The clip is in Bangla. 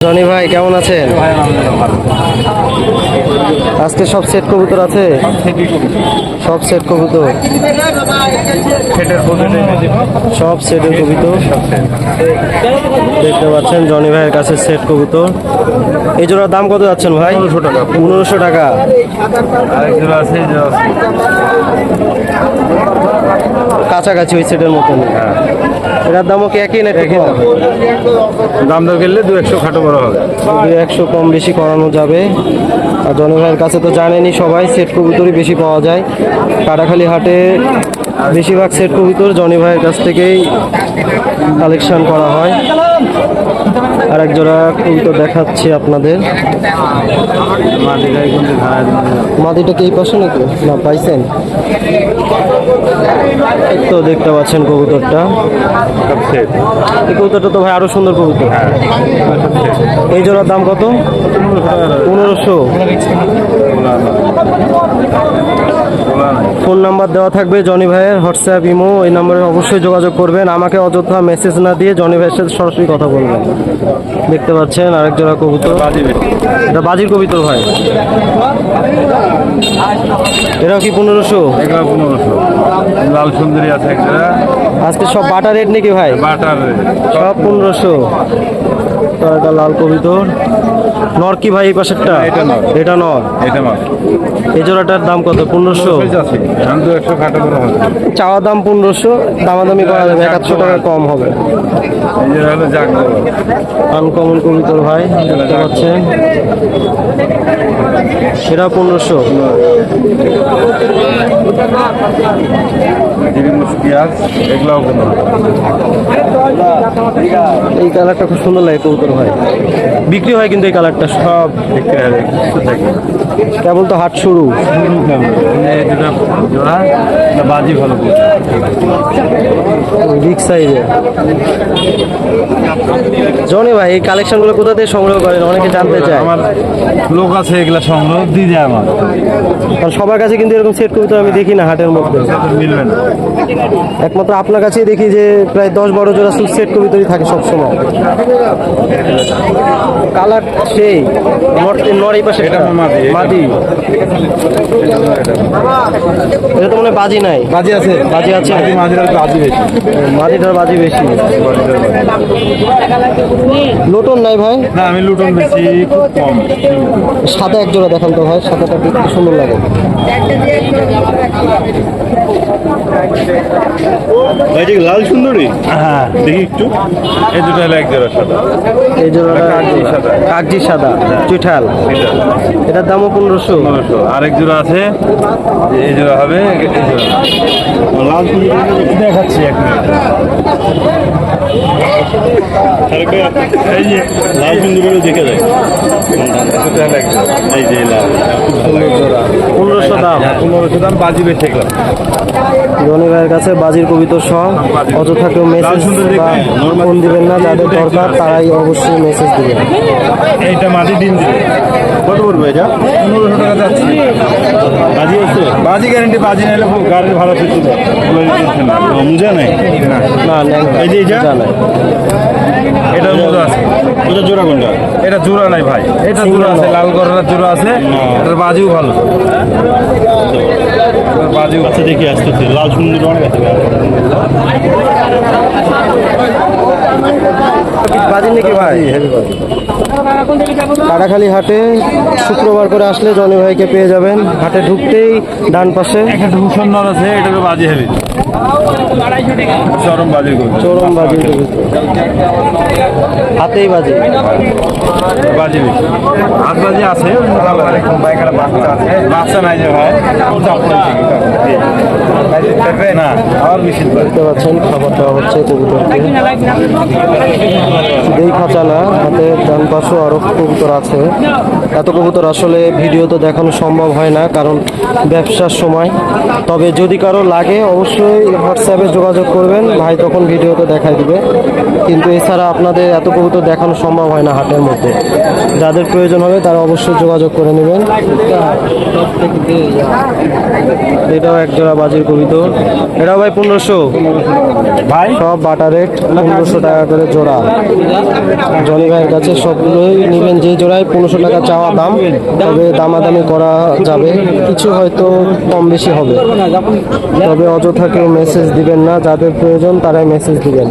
জনি ভাই কেমন আছেন? আজকে সব সেট কবুতর আছে? সব সেট কবুতর। সব সেটের কবুতর। দেখতে পাচ্ছেন জনি ভাইয়ের কাছে সেট কবুতর। এই জোড়ার দাম কত যাচ্ছেন ভাই? পনেরোশো টাকা। পনেরোশো টাকা। কাছাকাছি ওই সেটের মতন। এটার দামও কি একই না একই? দাম। দর গেলে দু একশো খাটো বড় হবে। দু একশো কম বেশি করানো যাবে। আর জনগণের ভাইয়ের কাছে তো জানেনি সবাই সেট কবুতরই বেশি পাওয়া যায়। কাটাখালি হাটে বেশিরভাগ সেট কবুতর জনি ভাইয়ের কাছ থেকেই কালেকশন করা হয়। আর এক জোড়া কবুতর দেখাচ্ছি আপনাদের। মাদিটা কি এই পাশে নাকি? না, পাইছেন? তো দেখতে পাচ্ছেন কবুতরটা। এই কবুতরটা তো ভাই আরও সুন্দর কবুতর। এই জোড়ার দাম কত? পনেরোশো। ফোন নাম্বার দেওয়া থাকবে জনি ভাইয়ের হোয়াটসঅ্যাপ, ইমো, এই নম্বরে অবশ্যই যোগাযোগ করবেন। আমাকে অযথা মেসেজ না দিয়ে জনি ভাইয়ের সাথে সরাসরি কথা বলবেন। দেখতে পাচ্ছেন আরেক জোড়া কবুতর। এটা বাজির কবুতর ভাই। এটাও কি পনেরোশো? এগুলো পনেরোশো। লাল সুন্দরী আছে একটা আজকে সব বাটার রেট নাকি ভাই? বাটার সব পনেরোশো। লাল কবিতর। নর কি ভাই এই পাশেরটা? এটা নর। এটা নর? এটা মাছ এই জোড়াটার দাম কত? পনেরোশো? দাম দু একশো খাটো হবে। চাওয়া দাম পনেরোশো দামাদামি করা যাবে একাশশো টাকা কম হবে। এই যে হলো জাগ আনকমন কবিতর ভাই দেখতে পাচ্ছেন? সেটা পনেরোশো। এগুলাও পনেরো এই কালারটা খুব সুন্দর লাগে কবুতর ভাই। বিক্রি হয় কিন্তু এই কালারটা সব কিছু থাকে কেবল তো হাট শুরু। বাজি ভালো বিগ জনি ভাই এই কালেকশনগুলো কোথা থেকে সংগ্রহ করেন? অনেকে জানতে চায়। আমার লোক আছে এগুলা সংগ্রহ দিয়ে যায় আমার। কারণ সবার কাছে কিন্তু এরকম সেট কবিতা আমি দেখি না হাটের মধ্যে। মিলবে না। একমাত্র আপনার কাছেই দেখি যে প্রায় দশ বারো জোড়া শুধু সেট কবিতারই থাকে সবসময়। কালার সেই এই পাশে। এটা মাদি, এটা- তো মনে বাজি নাই। বাজি আছে। বাজি আছে। বাজি বাজি বেশি। মাদিটার বাজি বেশি। লোটন নাই ভাই? না আমি লুটন বেশি খুব কম। সাদা এক জোড়া দেখান তো ভাই সাদাটা দেখতে সুন্দর লাগে। লাল সুন্দরী? হ্যাঁ। দেখি একটু। এই দুটো হলো এক জোড়া সাদা। এই জোড়াটা কাগজি সাদা। কাগজি সাদা চুইঠাল। এটার দামও পনেরোশো। পনেরোশো। আরেক জোড়া আছে। এই জোড়া হবে এই জোড়া। লাল দেখাচ্ছি এক এই যে লাল সুন্দরী দেখে যায় এই যে লাল। পনেরোশো দাম? পনেরোশো দাম বাজি বেশি এগুলো ভাইয়ের কাছে বাজির কবিতর সহ অযথা কেউ মেসেজ বা ফোন দিবেন না যাদের দরকার তারাই অবশ্যই মেসেজ দিবেন। এইটা মাটি দিন দিবে কত পড়বে এটা? পনেরোশো টাকা যাচ্ছে। বাজি আছে বাজি গ্যারেন্টি বাজি নাইলে গাড়ি ভালো কিছু মুজা নাই। না এই যে এটা মোজা আছে। ওটা জোড়া কোনটা? এটা জোড়া নাই ভাই। এটা জোড়া আছে লাল গড়ার জোড়া আছে। এটার বাজিও ভালো। এটার বাজিও আচ্ছা দেখি আসতেছে। লাল সুন্দর অনেক আছে। বাজি নাকি ভাই? কাটাখালি হাটে শুক্রবার করে আসলে জনি ভাইকে পেয়ে যাবেন। হাটে ঢুকতেই ডান পাশে। একটা ভূষণ আছে এটাকে বাজি হেবি চরম বাজি চরম বাজি হাতেই বাজি। বাজি হাত বাজি আছে বাচ্চা নাই যে ভাই না আবার বেশি দেখতে পাচ্ছেন খাবার দেওয়া হচ্ছে খাঁচা না হাতে ডান পাশেও আরও কবুতর আছে। এত কবুতর আসলে ভিডিও তো দেখানো সম্ভব হয় না কারণ ব্যবসার সময়। তবে যদি কারও লাগে অবশ্যই হোয়াটসঅ্যাপে যোগাযোগ করবেন ভাই তখন ভিডিও তো দেখাই দিবে। কিন্তু এছাড়া আপনাদের এত কবুতর দেখানো সম্ভব হয় না হাটের মধ্যে। যাদের প্রয়োজন হবে তারা অবশ্যই যোগাযোগ করে নেবেন। এটাও এক জোড়া বাজির কবিতর। এটাও ভাই পনেরোশো। ভাই? সব বাটা রেট পনেরোশো টাকা করে জোড়া। জনি ভাইয়ের কাছে সবগুলো অবশ্যই নেবেন যে জোড়ায় পনেরোশো টাকা চাওয়া দাম, তবে দামাদামি করা যাবে। কিছু হয়তো কম বেশি হবে। তবে অযথা কেউ মেসেজ দিবেন না, যাদের প্রয়োজন তারাই মেসেজ দিবেন।